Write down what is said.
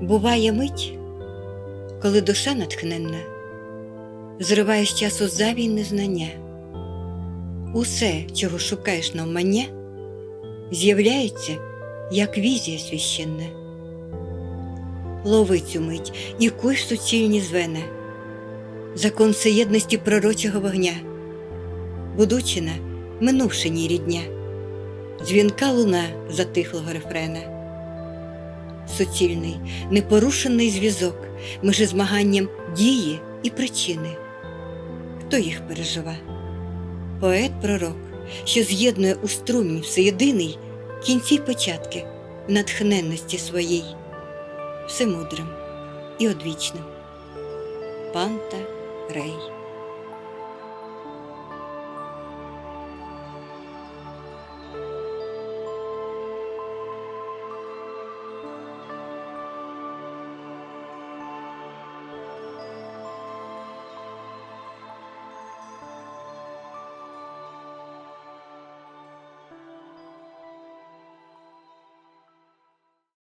Буває мить, коли душа натхненна, зриває з часу завій незнання. Усе, чого шукаєш навмання, з'являється, як візія священна. Лови цю мить і куй суцільні звена, закон всеєдності пророчого вогня, будучина, минувшині рідня, дзвінка луна затихлого рефрена. Суцільний, непорушений зв'язок між змаганням дії і причини. Хто їх пережива? Поет-пророк, що з'єднує у струмі всеєдиний кінці початки в натхненності своїй, всемудрим і одвічним. Панта Рей